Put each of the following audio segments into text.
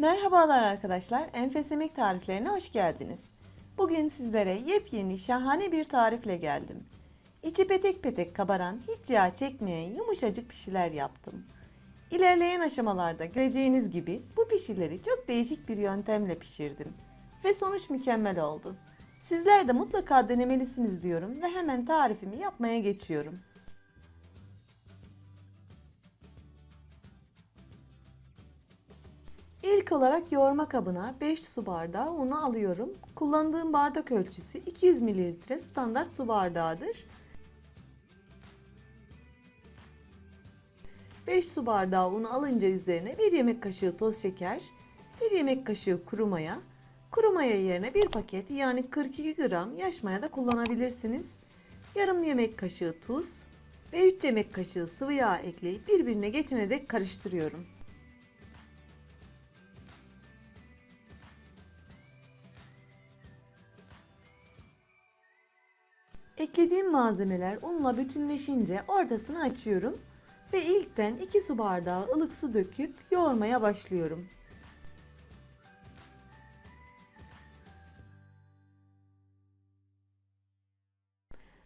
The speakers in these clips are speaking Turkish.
Merhabalar arkadaşlar, Enfes Yemek tariflerine hoş geldiniz. Bugün sizlere yepyeni şahane bir tarifle geldim. İçi petek petek kabaran, hiç yağ çekmeyen yumuşacık pişiler yaptım. İlerleyen aşamalarda göreceğiniz gibi bu pişileri çok değişik bir yöntemle pişirdim. Ve sonuç mükemmel oldu. Sizler de mutlaka denemelisiniz diyorum ve hemen tarifimi yapmaya geçiyorum. İlk olarak yoğurma kabına 5 su bardağı unu alıyorum. Kullandığım bardak ölçüsü 200 ml standart su bardağıdır. 5 su bardağı unu alınca üzerine 1 yemek kaşığı toz şeker, 1 yemek kaşığı kuru maya, kuru maya yerine 1 paket yani 42 gram yaş maya da kullanabilirsiniz. Yarım yemek kaşığı tuz ve 3 yemek kaşığı sıvı yağ ekleyip birbirine geçene dek karıştırıyorum. Eklediğim malzemeler unla bütünleşince ortasını açıyorum ve ilkten 2 su bardağı ılık su döküp yoğurmaya başlıyorum.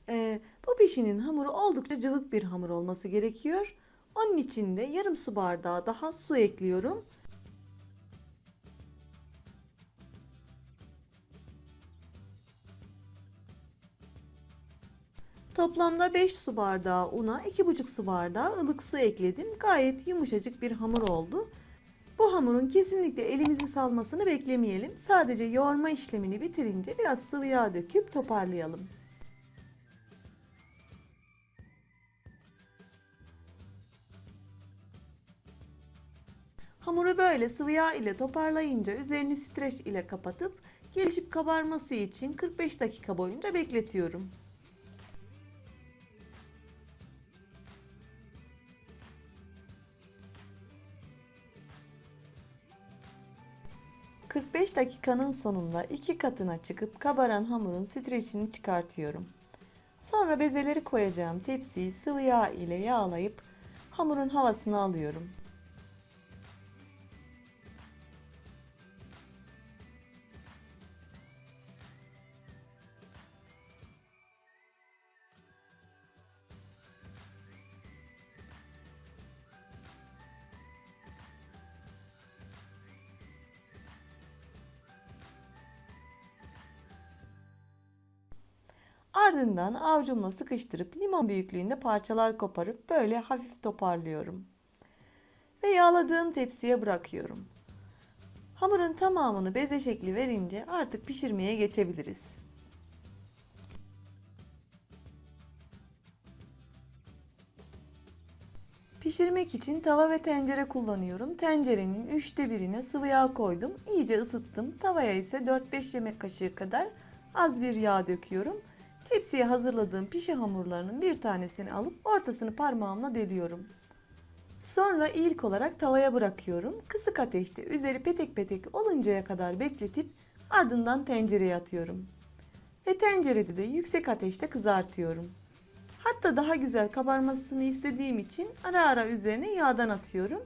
Ee, bu pişinin hamuru oldukça cıvık bir hamur olması gerekiyor. Onun için de yarım su bardağı daha su ekliyorum. Toplamda 5 su bardağı una 2,5 su bardağı ılık su ekledim. Gayet yumuşacık bir hamur oldu. Bu hamurun kesinlikle elimizi salmasını beklemeyelim. Sadece yoğurma işlemini bitirince biraz sıvı yağ döküp toparlayalım. Hamuru böyle sıvı yağ ile toparlayınca üzerini streç ile kapatıp gelişip kabarması için 45 dakika boyunca bekletiyorum. ...45 dakikanın sonunda iki katına çıkıp kabaran hamurun streçini çıkartıyorum. Sonra bezeleri koyacağım tepsiyi sıvı yağ ile yağlayıp hamurun havasını alıyorum. Ardından avucumla sıkıştırıp limon büyüklüğünde parçalar koparıp böyle hafif toparlıyorum. Ve yağladığım tepsiye bırakıyorum. Hamurun tamamını beze şekli verince artık pişirmeye geçebiliriz. Pişirmek için tava ve tencere kullanıyorum. Tencerenin üçte birine sıvı yağ koydum. İyice ısıttım. Tavaya ise 4-5 yemek kaşığı kadar az bir yağ döküyorum. Tepsiye hazırladığım pişi hamurlarının bir tanesini alıp ortasını parmağımla deliyorum. Sonra ilk olarak tavaya bırakıyorum. Kısık ateşte üzeri petek petek oluncaya kadar bekletip ardından tencereye atıyorum. Ve tencerede de yüksek ateşte kızartıyorum. Hatta daha güzel kabarmasını istediğim için ara ara üzerine yağdan atıyorum.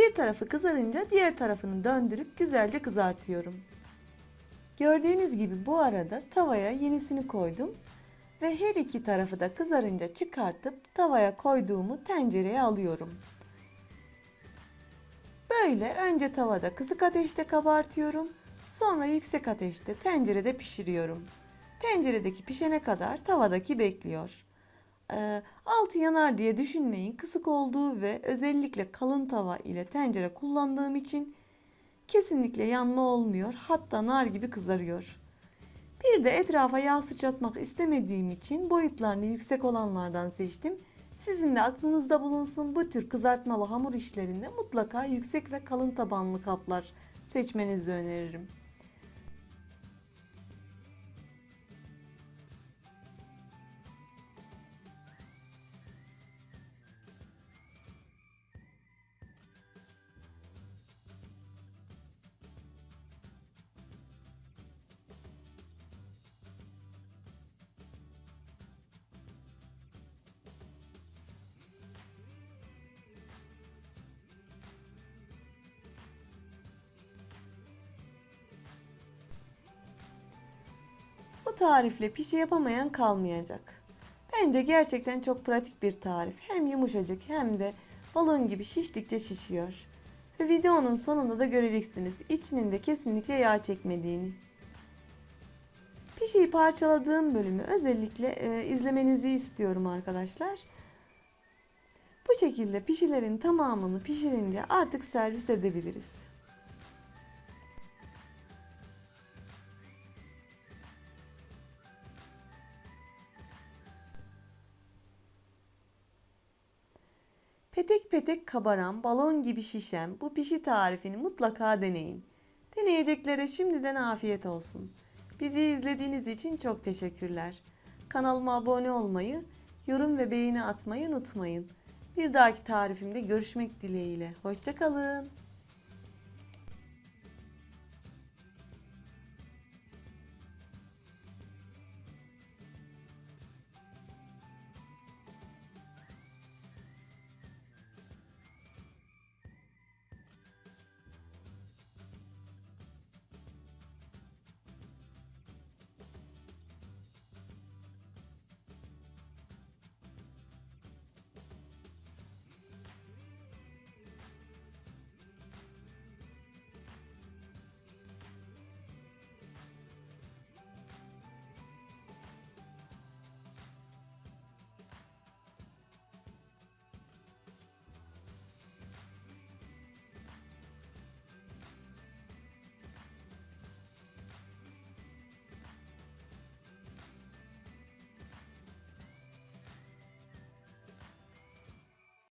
Bir tarafı kızarınca diğer tarafını döndürüp güzelce kızartıyorum. Gördüğünüz gibi bu arada tavaya yenisini koydum ve her iki tarafı da kızarınca çıkartıp tavaya koyduğumu tencereye alıyorum. Böyle önce tavada kısık ateşte kabartıyorum, sonra yüksek ateşte tencerede pişiriyorum. Tenceredeki pişene kadar tavadaki bekliyor. Ee, altı yanar diye düşünmeyin. Kısık olduğu ve özellikle kalın tava ile tencere kullandığım için kesinlikle yanma olmuyor. Hatta nar gibi kızarıyor. Bir de etrafa yağ sıçratmak istemediğim için boyutlarını yüksek olanlardan seçtim. Sizin de aklınızda bulunsun bu tür kızartmalı hamur işlerinde mutlaka yüksek ve kalın tabanlı kaplar seçmenizi öneririm. Tarifle pişi yapamayan kalmayacak. Bence gerçekten çok pratik bir tarif. Hem yumuşacık hem de balon gibi şiştikçe şişiyor. Ve videonun sonunda da göreceksiniz içinin de kesinlikle yağ çekmediğini. Pişiyi parçaladığım bölümü özellikle e, izlemenizi istiyorum arkadaşlar. Bu şekilde pişilerin tamamını pişirince artık servis edebiliriz. Petek petek kabaran, balon gibi şişen bu pişi tarifini mutlaka deneyin. Deneyeceklere şimdiden afiyet olsun. Bizi izlediğiniz için çok teşekkürler. Kanalıma abone olmayı, yorum ve beğeni atmayı unutmayın. Bir dahaki tarifimde görüşmek dileğiyle. Hoşçakalın.